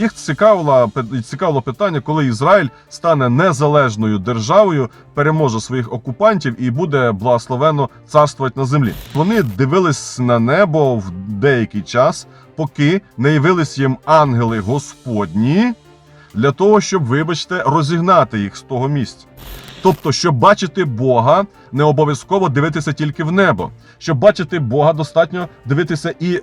Їх цікавило, цікавило питання, коли Ізраїль стане незалежною державою, переможе своїх окупантів і буде благословенно царствувати на землі. Вони дивились на небо в деякий час, поки не явились їм ангели Господні для того, щоб, вибачте, розігнати їх з того місця. Тобто, щоб бачити Бога, не обов'язково дивитися тільки в небо. Щоб бачити Бога, достатньо дивитися і е,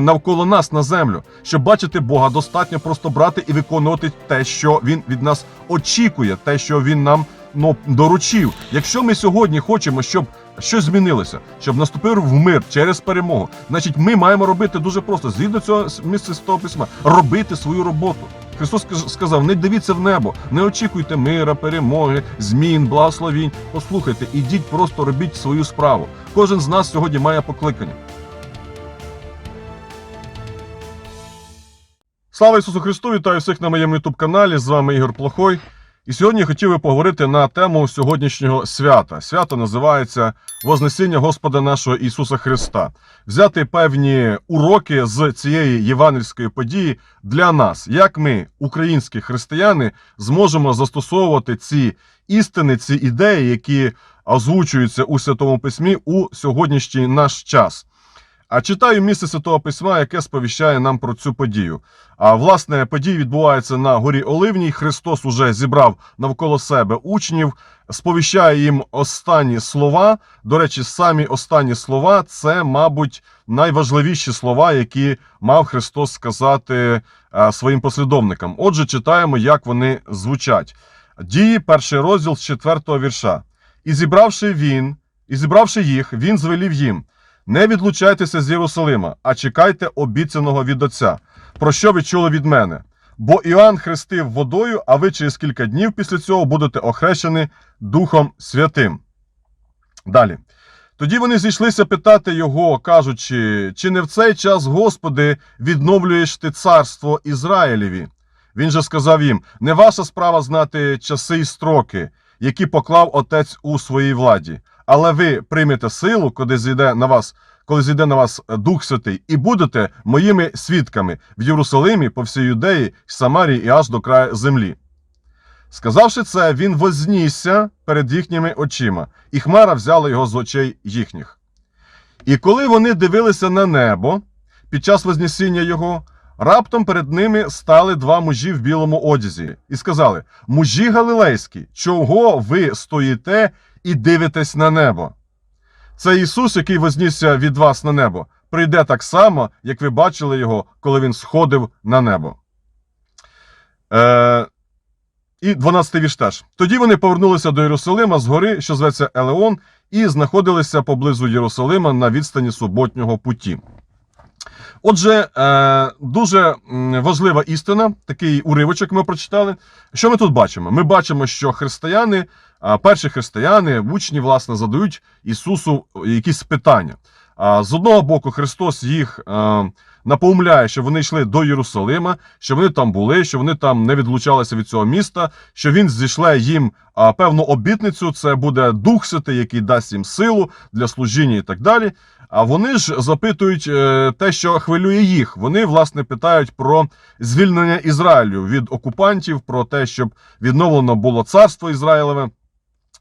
навколо нас на землю. Щоб бачити Бога, достатньо просто брати і виконувати те, що він від нас очікує, те, що він нам ну, доручив. Якщо ми сьогодні хочемо, щоб щось змінилося, щоб наступив в мир через перемогу, значить, ми маємо робити дуже просто згідно цього місця святого письма, робити свою роботу. Христос сказав: не дивіться в небо, не очікуйте мира, перемоги, змін, благословінь. Послухайте, ідіть, просто робіть свою справу. Кожен з нас сьогодні має покликання. Слава Ісусу Христу! Вітаю всіх на моєму youtube каналі. З вами Ігор Плохой. І сьогодні хотів би поговорити на тему сьогоднішнього свята. Свято називається Вознесіння Господа нашого Ісуса Христа. Взяти певні уроки з цієї євангельської події для нас, як ми, українські християни, зможемо застосовувати ці істини, ці ідеї, які озвучуються у Святому Письмі у сьогоднішній наш час. А читаю місце Святого Письма, яке сповіщає нам про цю подію. А власне, події відбуваються на горі Оливній. Христос уже зібрав навколо себе учнів, сповіщає їм останні слова. До речі, самі останні слова це, мабуть, найважливіші слова, які мав Христос сказати е, своїм послідовникам. Отже, читаємо, як вони звучать. Дії, перший розділ з четвертого вірша. І зібравши він, і зібравши їх, він звелів їм. Не відлучайтеся з Єрусалима, а чекайте обіцяного від Отця. Про що ви чули від мене? Бо Іоанн хрестив водою, а ви через кілька днів після цього будете охрещені Духом Святим. Далі. Тоді вони зійшлися питати його, кажучи, чи не в цей час, Господи, відновлюєш ти царство Ізраїлеві? Він же сказав їм: не ваша справа знати часи й строки, які поклав Отець у своїй владі, але ви приймете силу, коли зійде на вас, коли зійде на вас Дух Святий, і будете моїми свідками в Єрусалимі, по всій Юдеї, Самарії і аж до краю землі. Сказавши це, він вознісся перед їхніми очима, і хмара взяла його з очей їхніх. І коли вони дивилися на небо під час вознесіння його, раптом перед ними стали два мужі в білому одязі і сказали: Мужі галилейські, чого ви стоїте і дивитесь на небо? Це Ісус, який вознісся від вас на небо, прийде так само, як ви бачили його, коли він сходив на небо. Е, і 12 вірш теж. Тоді вони повернулися до Єрусалима з гори, що зветься Елеон, і знаходилися поблизу Єрусалима на відстані суботнього путі. Отже, е, дуже важлива істина, такий уривочок ми прочитали. Що ми тут бачимо? Ми бачимо, що християни, а, перші християни, учні, власне, задають Ісусу якісь питання. З одного боку, Христос їх е, напомляє, що вони йшли до Єрусалима, що вони там були, що вони там не відлучалися від цього міста, що він зійшле їм певну обітницю. Це буде Дух Святий, який дасть їм силу для служіння і так далі. А вони ж запитують е, те, що хвилює їх. Вони власне питають про звільнення Ізраїлю від окупантів, про те, щоб відновлено було царство Ізраїлеве.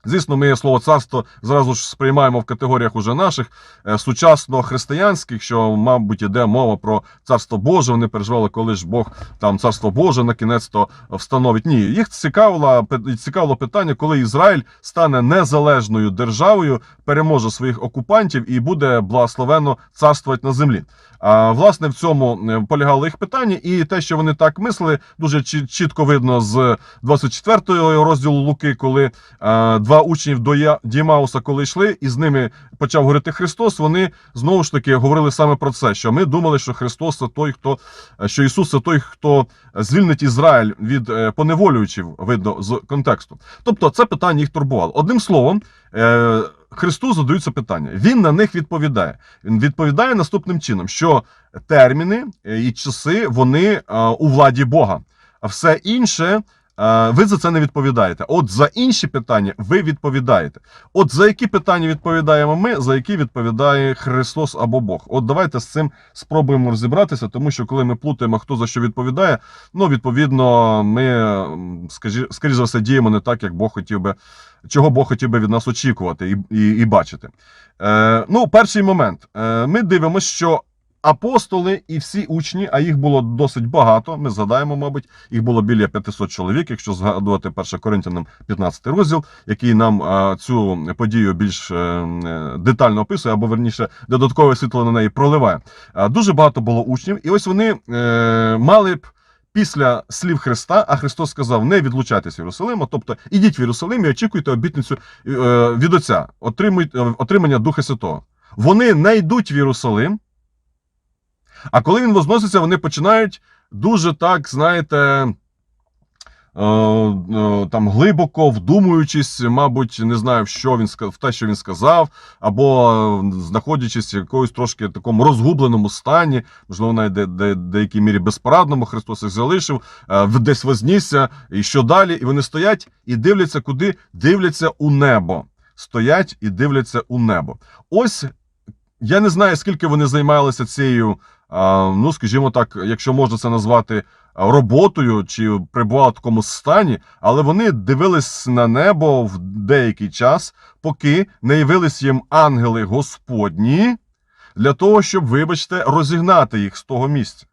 Звісно, ми слово царство зразу ж сприймаємо в категоріях уже наших е, сучасно християнських, що, мабуть, іде мова про царство Боже. Вони переживали, коли ж Бог там царство Боже на кінець то встановить. Ні, їх цікавило, цікавило питання, коли Ізраїль стане незалежною державою, переможе своїх окупантів і буде благословенно царствувати на землі. А власне в цьому е, полягало їх питання, і те, що вони так мислили, дуже чітко видно з 24 розділу Луки, коли е, два учнів до Дімауса, коли йшли, і з ними почав говорити Христос. Вони знову ж таки говорили саме про це, що ми думали, що Христос це той, хто що Ісус це той, хто звільнить Ізраїль від е, поневолюючів, видно з контексту. Тобто, це питання їх турбувало. Одним словом. е, Христу задаються питання. Він на них відповідає. Він відповідає наступним чином, що терміни е, і часи вони е, у владі Бога, а все інше е, ви за це не відповідаєте. От за інші питання ви відповідаєте. От за які питання відповідаємо ми, за які відповідає Христос або Бог. От давайте з цим спробуємо розібратися, тому що коли ми плутаємо, хто за що відповідає, ну відповідно, ми скоріш за все діємо не так, як Бог хотів би, чого Бог хотів би від нас очікувати і, і, і бачити. Е, ну, перший момент. Е, ми дивимося, що апостоли і всі учні, а їх було досить багато. Ми згадаємо, мабуть, їх було біля 500 чоловік, якщо згадувати 1 Коринтянам 15 розділ, який нам цю подію більш е, е, детально описує, або верніше додаткове світло на неї проливає. Дуже багато було учнів, і ось вони е, мали б. Після слів Христа, а Христос сказав: не відлучайтеся з Єрусалима, тобто ідіть в Єрусалим і очікуйте обітницю від Отця, отримання Духа Святого. Вони не йдуть в Єрусалим, а коли він возноситься, вони починають дуже так, знаєте, е, е, там глибоко вдумуючись, мабуть, не знаю, в що він в те, що він сказав, або е, знаходячись в якомусь трошки такому розгубленому стані, можливо, навіть де, де, деякій мірі безпорадному, Христос їх залишив, десь вознісся, і що далі? І вони стоять і дивляться куди? Дивляться у небо. Стоять і дивляться у небо. Ось я не знаю, скільки вони займалися цією, ну скажімо так, якщо можна це назвати роботою чи перебували в такому стані, але вони дивились на небо в деякий час, поки не явились їм ангели Господні для того, щоб, вибачте, розігнати їх з того місця.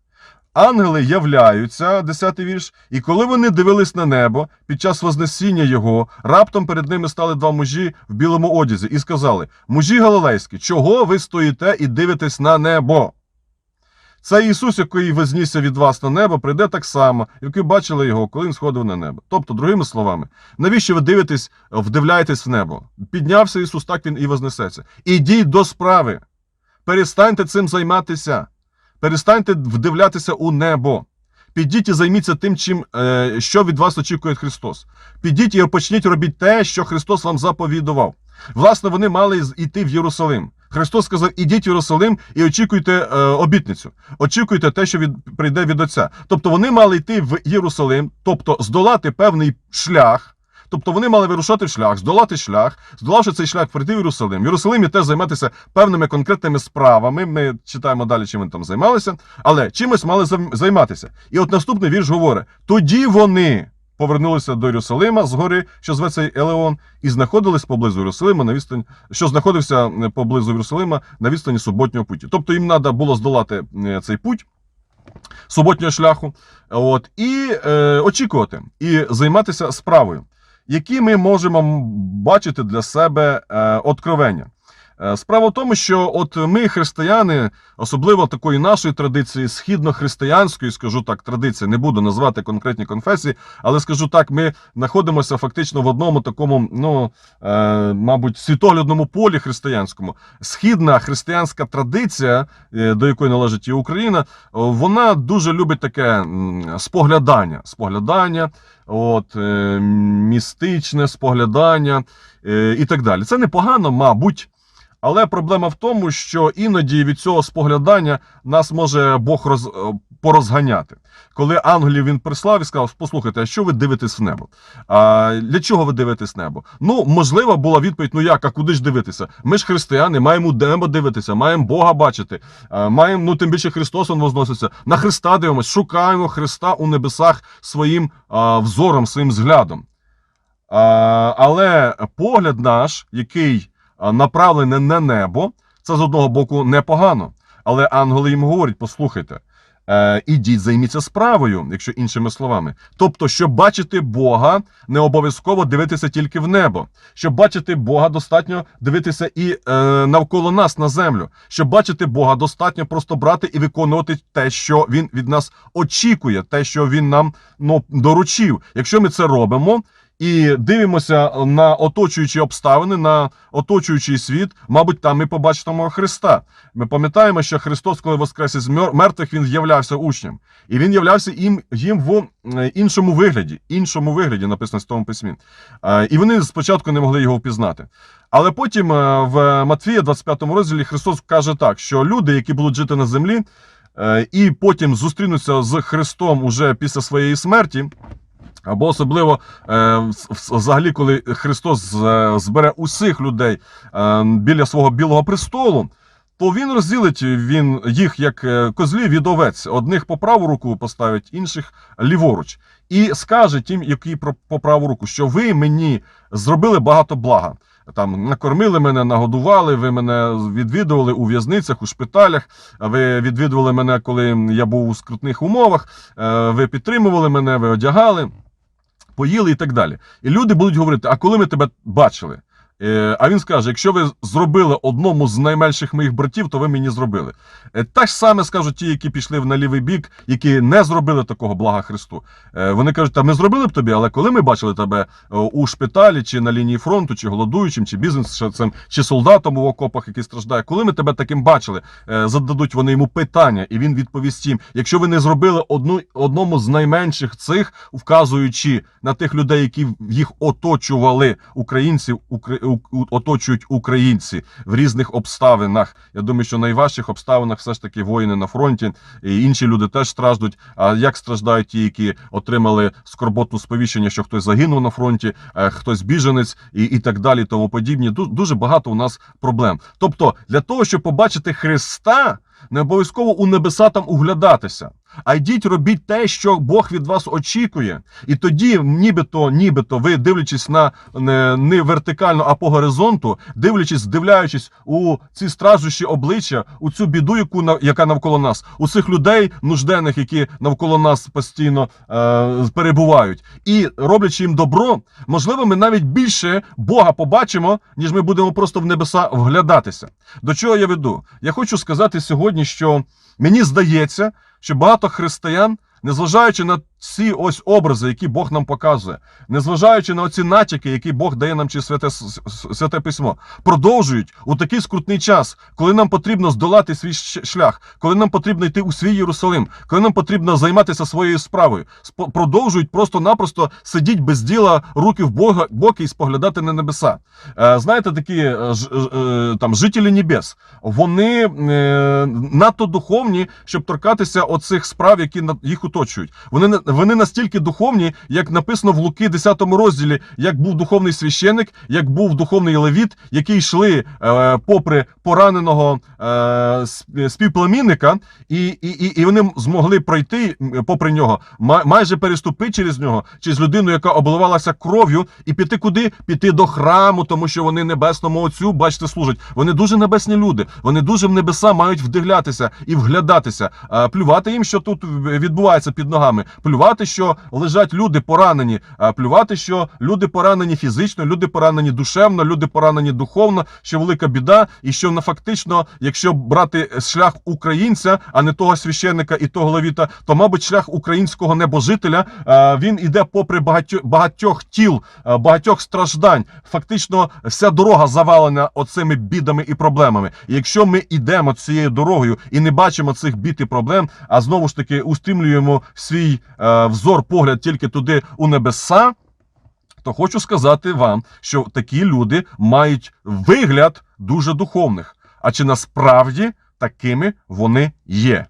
Ангели являються, 10 вірш, і коли вони дивились на небо під час вознесіння його, раптом перед ними стали два мужі в білому одязі і сказали: Мужі галилейські, чого ви стоїте і дивитесь на небо? Це Ісус, який вознісся від вас на небо, прийде так само, як ви бачили його, коли він сходив на небо. Тобто, другими словами, навіщо ви дивитесь, вдивляєтесь в небо? Піднявся Ісус, так він і вознесеться. Ідіть до справи. Перестаньте цим займатися. Перестаньте вдивлятися у небо. Підіть і займіться тим, чим, е, що від вас очікує Христос. Підіть і почніть робити те, що Христос вам заповідував. Власне, вони мали йти в Єрусалим. Христос сказав: ідіть в Єрусалим і очікуйте е, обітницю. Очікуйте те, що від, прийде від Отця. Тобто вони мали йти в Єрусалим, тобто здолати певний шлях. Тобто вони мали вирушати шлях, здолати шлях, здолавши цей шлях, прийти в Єрусалим. В Єрусалимі теж займатися певними конкретними справами. Ми читаємо далі, чим вони там займалися, але чимось мали займатися. І от наступний вірш говорить: тоді вони повернулися до Єрусалима з гори, що зветься Елеон, і знаходились поблизу Єрусалима на відстані, що знаходився е, поблизу Єрусалима на відстані суботнього путі. Тобто їм треба було здолати е, цей путь. Суботнього шляху, от і е, очікувати, і займатися справою, які ми можемо бачити для себе е, откровення. Е, Справа в тому, що от ми, християни, особливо такої нашої традиції, східно-християнської, скажу так, традиції, не буду назвати конкретні конфесії, але скажу так, ми знаходимося фактично в одному такому, ну е, мабуть, світоглядному полі християнському. Східна християнська традиція, е, до якої належить і Україна, вона дуже любить таке споглядання. Споглядання, от, містичне споглядання і так далі. Це непогано, мабуть. Але проблема в тому, що іноді від цього споглядання нас може Бог роз, е, порозганяти. Коли ангелів він прислав і сказав: послухайте, а що ви дивитесь в небо? А для чого ви дивитесь небо? Ну, можливо, була відповідь: ну як, а куди ж дивитися? Ми ж християни, маємо небо дивитися, маємо Бога бачити, маємо, ну тим більше Христос он возноситься. На Христа дивимося, шукаємо Христа у небесах своїм а, взором, своїм взглядом. А, але погляд наш, який а, направлений на небо, це з одного боку непогано. Але ангели їм говорять: послухайте, е, ідіть, займіться справою, якщо іншими словами. Тобто, щоб бачити Бога, не обов'язково дивитися тільки в небо. Щоб бачити Бога, достатньо дивитися і е, навколо нас на землю. Щоб бачити Бога, достатньо просто брати і виконувати те, що Він від нас очікує, те, що Він нам ну, доручив. Якщо ми це робимо. І дивимося на оточуючі обставини, на оточуючий світ, мабуть, там ми побачимо Христа. Ми пам'ятаємо, що Христос, коли воскрес із мертвих, він являвся учнем. І він являвся їм, їм в е, іншому вигляді, іншому вигляді, написано в тому письмі. І вони спочатку не могли його впізнати. Але потім е, в Матфія, 25 розділі, Христос каже так, що люди, які будуть жити на землі, е, і потім зустрінуться з Христом уже після своєї смерті. Або особливо е, взагалі, коли Христос е, збере усіх людей е, біля свого білого престолу, то він розділить він їх як козлів від овець. Одних по праву руку поставить, інших ліворуч. І скаже тим, які по праву руку, що ви мені зробили багато блага. Там накормили мене, нагодували, ви мене відвідували у в'язницях, у шпиталях. Ви відвідували мене, коли я був у скрутних умовах. Ви підтримували мене, ви одягали поїли і так далі. І люди будуть говорити: а коли ми тебе бачили? Е, А він скаже: якщо ви зробили одному з найменших моїх братів, то ви мені зробили. Е, ж саме скажуть ті, які пішли на лівий бік, які не зробили такого блага Христу. Е, Вони кажуть, та ми зробили б тобі, але коли ми бачили тебе у шпиталі, чи на лінії фронту, чи голодуючим, чи бізнесом, чи солдатом у окопах, який страждає, коли ми тебе таким бачили, зададуть вони йому питання, і він відповість їм: якщо ви не зробили одну, одному з найменших цих, вказуючи на тих людей, які їх оточували, українців, укр... оточують українці в різних обставинах. Я думаю, що найважчих обставинах все ж таки воїни на фронті, і інші люди теж страждуть. А як страждають ті, які отримали скорботну сповіщення, що хтось загинув на фронті, е, хтось біженець і, і так далі, тому подібні. Дуже багато у нас проблем. Тобто, для того, щоб побачити Христа, не обов'язково у небеса там углядатися. А йдіть, робіть те, що Бог від вас очікує. І тоді, нібито, нібито, ви дивлячись на не, не вертикально, а по горизонту, дивлячись, здивляючись у ці стражущі обличчя, у цю біду, яку яка навколо нас, у цих людей нужденних, які навколо нас постійно е, перебувають, і роблячи їм добро, можливо, ми навіть більше Бога побачимо, ніж ми будемо просто в небеса вглядатися. До чого я веду? Я хочу сказати сьогодні, що мені здається, що багато християн, незважаючи на ці ось образи, які Бог нам показує, незважаючи на оці натяки, які Бог дає нам через святе, святе письмо, продовжують у такий скрутний час, коли нам потрібно здолати свій шлях, коли нам потрібно йти у свій Єрусалим, коли нам потрібно займатися своєю справою, продовжують просто-напросто сидіть без діла, руки в Бога боки і споглядати на небеса. Е, знаєте, такі е, е, там жителі небес, вони надто духовні, щоб торкатися оцих справ, які їх оточують. Вони на- вони настільки духовні, як написано в Луки 10 розділі, як був духовний священик, як був духовний левіт, які йшли е, попри пораненого е, сп- співплемінника, і, і, і, вони змогли пройти попри нього, майже переступити через нього, через людину, яка обливалася кров'ю, і піти куди? Піти до храму, тому що вони небесному отцю, бачите, служать. Вони дуже небесні люди. Вони дуже в небеса мають вдивлятися і вглядатися, а, плювати їм, що тут відбувається під ногами, плювати, що лежать люди поранені, а, плювати, що люди поранені фізично, люди поранені душевно, люди поранені духовно, що велика біда, і що на фактично, якщо брати шлях українця, а не того священника і того левіта, то мабуть шлях українського небожителя він іде попри багатьох, тіл, багатьох страждань. Фактично, вся дорога завалена оцими бідами і проблемами. І якщо ми йдемо цією дорогою і не бачимо цих бід і проблем, а знову ж таки устрімлюємо свій е, взор, погляд тільки туди у небеса. То хочу сказати вам, що такі люди мають вигляд дуже духовних. А чи насправді такими вони є?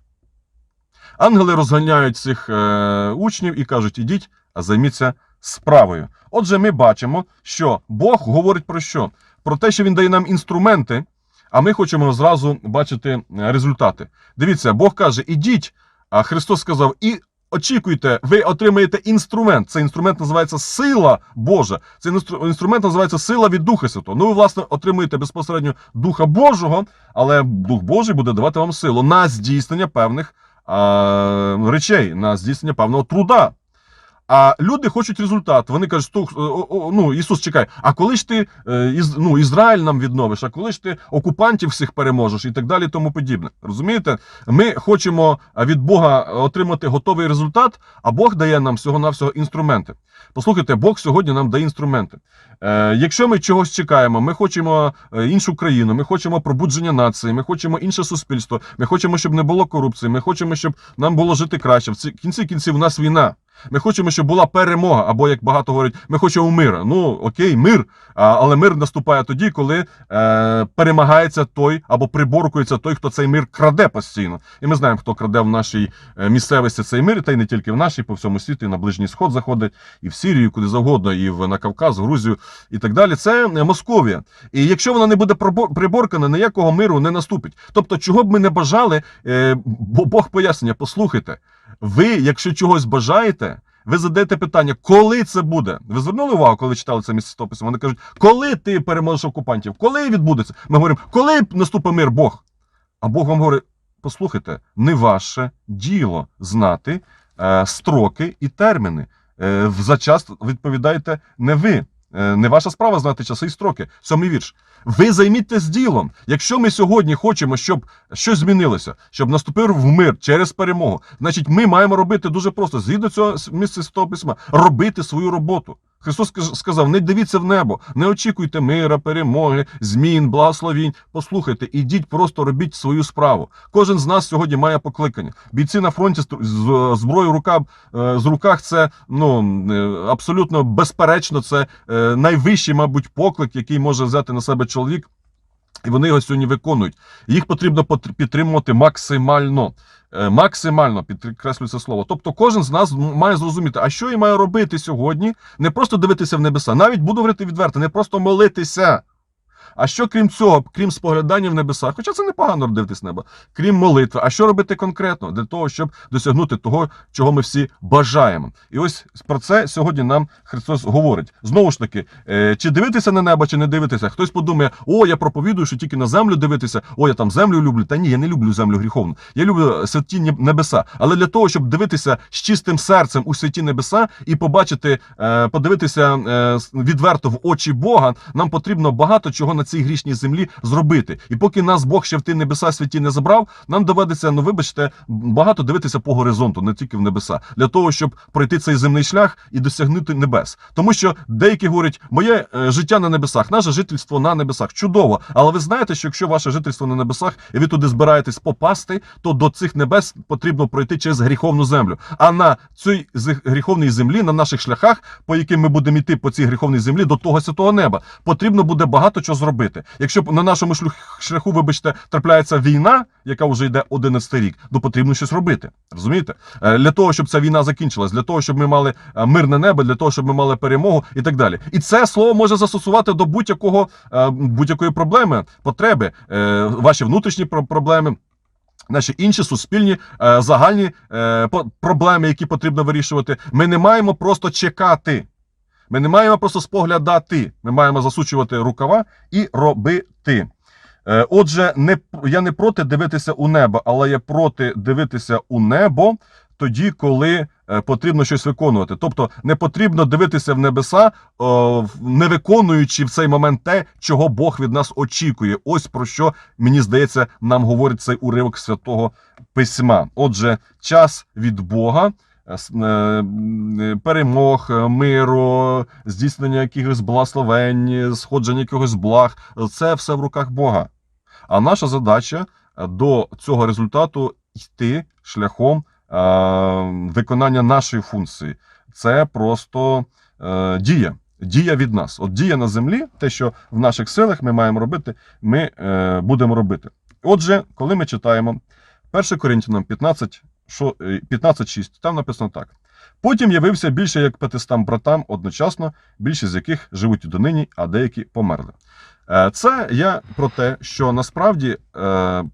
Ангели розганяють цих е, учнів і кажуть: ідіть, а займіться справою. Отже, ми бачимо, що Бог говорить про що? Про те, що Він дає нам інструменти, а ми хочемо зразу бачити е, результати. Дивіться, Бог каже: ідіть, а Христос сказав, і очікуйте, ви отримаєте інструмент. Цей інструмент називається сила Божа. Цей інструмент називається сила від Духа Святого. Ну, ви, власне, отримуєте безпосередньо Духа Божого, але Дух Божий буде давати вам силу на здійснення певних а, речей, на здійснення певного труда. А люди хочуть результат. Вони кажуть, «Стух, е, ну Ісус чекай, а коли ж ти е, ну, Ізраїль нам відновиш, а коли ж ти окупантів всіх переможеш і так далі, тому подібне. Розумієте? Ми хочемо е, від Бога отримати готовий результат, а Бог дає нам всього-навсього інструменти. Послухайте, Бог сьогодні нам дає інструменти. Якщо ми чогось чекаємо, ми хочемо іншу країну, ми хочемо пробудження нації, ми хочемо інше суспільство, ми хочемо, щоб не було корупції, ми хочемо, щоб нам було жити краще. В кінці кінців у нас війна. Ми хочемо, щоб була перемога, або як багато говорять, ми хочемо мир. Ну окей, мир. Але мир наступає тоді, коли е, перемагається той або приборкується той, хто цей мир краде постійно. І ми знаємо, хто краде в нашій е, місцевості цей мир, та й не тільки в нашій, по всьому світу, і на Ближній Сход заходить, і в Сирію, куди завгодно, і в на Кавказ, Грузію і так далі. Це е, Московія. І якщо вона не буде приборкана, ніякого миру не наступить. Тобто, чого б ми не бажали, е, бо Бог пояснює, послухайте, ви, якщо чогось бажаєте. Ви задаєте питання, коли це буде? Ви звернули увагу, коли читали це місцестопис? Вони кажуть, коли ти переможеш окупантів? Коли відбудеться? Ми говоримо, коли наступить мир Бог? А Бог вам говорить: послухайте, не ваше діло знати е, строки і терміни. Е, за час відповідаєте не ви. Е, Не ваша справа знати часи і строки. Сьомий вірш. Ви займіться ділом. Якщо ми сьогодні хочемо, щоб щось змінилося, щоб наступив в мир через перемогу, значить, ми маємо робити дуже просто згідно цього місця з того письма, робити свою роботу. Христос сказав: не дивіться в небо, не очікуйте мира, перемоги, змін, благословінь. Послухайте, ідіть, просто робіть свою справу. Кожен з нас сьогодні має покликання. Бійці на фронті зброю рука, е, з руках це ну е, абсолютно безперечно. Це е, найвищий, мабуть, поклик, який може взяти на себе чоловік. І вони його сьогодні виконують. Їх потрібно пот- підтримувати максимально. Е, Максимально підкреслюю це слово. Тобто, кожен з нас має зрозуміти, а що я маю робити сьогодні, не просто дивитися в небеса, навіть буду говорити відверто, не просто молитися. А що крім цього, крім споглядання в небесах, хоча це непогано дивитись небо, крім молитви, а що робити конкретно для того, щоб досягнути того, чого ми всі бажаємо? І ось про це сьогодні нам Христос говорить. Знову ж таки, е, чи дивитися на небо, чи не дивитися? Хтось подумає, о, я проповідую, що тільки на землю дивитися, о, я там землю люблю. Та ні, я не люблю землю гріховну. Я люблю святі небеса. Але для того, щоб дивитися з чистим серцем у святі небеса і побачити, е, подивитися е, відверто в очі Бога, нам потрібно багато чого на цій грішній землі зробити. І поки нас Бог ще в ті небеса святі не забрав, нам доведеться, ну вибачте, багато дивитися по горизонту, не тільки в небеса, для того, щоб пройти цей земний шлях і досягнути небес. Тому що деякі говорять, моє е, життя на небесах, наше жительство на небесах. Чудово. Але ви знаєте, що якщо ваше жительство на небесах, і ви туди збираєтесь попасти, то до цих небес потрібно пройти через гріховну землю. А на цій гріховній землі, на наших шляхах, по яким ми будемо йти по цій гріховній землі, до того святого неба, потрібно буде багато чого зробити. Якщо б на нашому шлях- шляху, вибачте, трапляється війна, яка вже йде 11 рік, то потрібно щось робити. Розумієте? Е, Для того, щоб ця війна закінчилась, для того, щоб ми мали е, мирне небо, для того, щоб ми мали перемогу і так далі. І це слово може застосувати до будь-якого е, будь-якої проблеми, потреби, ваші внутрішні про- проблеми. Наші інші суспільні загальні проблеми, які потрібно вирішувати, ми не маємо просто чекати. Ми не маємо просто споглядати. Ми маємо засучувати рукава і робити. Е, Отже, не, я не проти дивитися у небо, але я проти дивитися у небо тоді, коли е, потрібно щось виконувати. Тобто не потрібно дивитися в небеса, не виконуючи в цей момент те, чого Бог від нас очікує. Ось про що мені здається, нам говорить цей уривок святого письма. Отже, час від Бога. Е, е, е, Перемог, миру, здійснення якихось благословень, сходження якихось благ це все в руках Бога. А наша задача до цього результату йти шляхом виконання нашої функції. Це просто дія. Дія від нас. От дія на землі, те, що в наших силах ми маємо робити, ми будемо робити. Отже, коли ми читаємо 1 Коринтянам 15, що, е, 15.6, там написано так. Потім явився більше як 500 братам одночасно, більшість з яких живуть донині, а деякі померли. Е, Це я про те, що насправді е,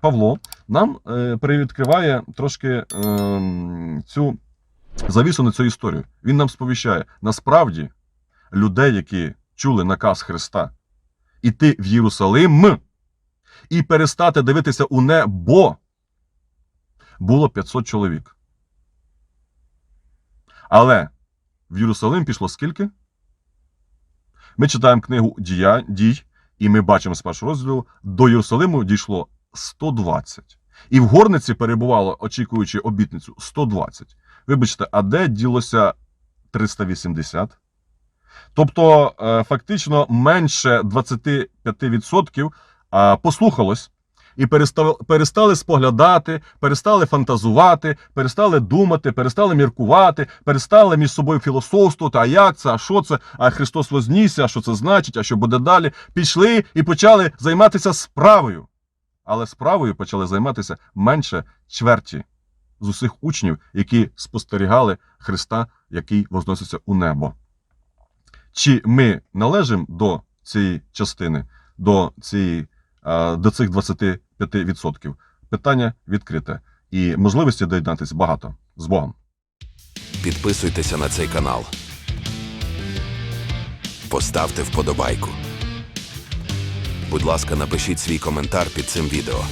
Павло нам е, привідкриває трошки ем, цю завісу на цю історію. Він нам сповіщає, насправді людей, які чули наказ Христа, іти в Єрусалим і перестати дивитися у небо, було 500 чоловік. Але в Єрусалим пішло скільки? Ми читаємо книгу Дія, дій, і ми бачимо з першого розділу, до Єрусалиму дійшло 120. І в горниці перебувало, очікуючи обітницю, 120. Вибачте, а де ділося 380? Тобто, е, фактично менше 25% е, послухалось. І перестали, споглядати, перестали фантазувати, перестали думати, перестали міркувати, перестали між собою філософствувати, а як це, а що це, а Христос вознісся, а що це значить, а що буде далі. Пішли і почали займатися справою. Але справою почали займатися менше чверті з усіх учнів, які спостерігали Христа, який возноситься у небо. Чи ми належимо до цієї частини, до, цієї, до цих 25%? Питання відкрите. І можливості доєднатися багато. З Богом. Підписуйтеся на цей канал. Поставте вподобайку. Будь ласка, напишіть свій коментар під цим відео.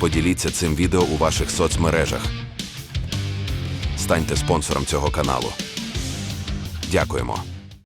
Поділіться цим відео у ваших соцмережах. Станьте спонсором цього каналу. Дякуємо.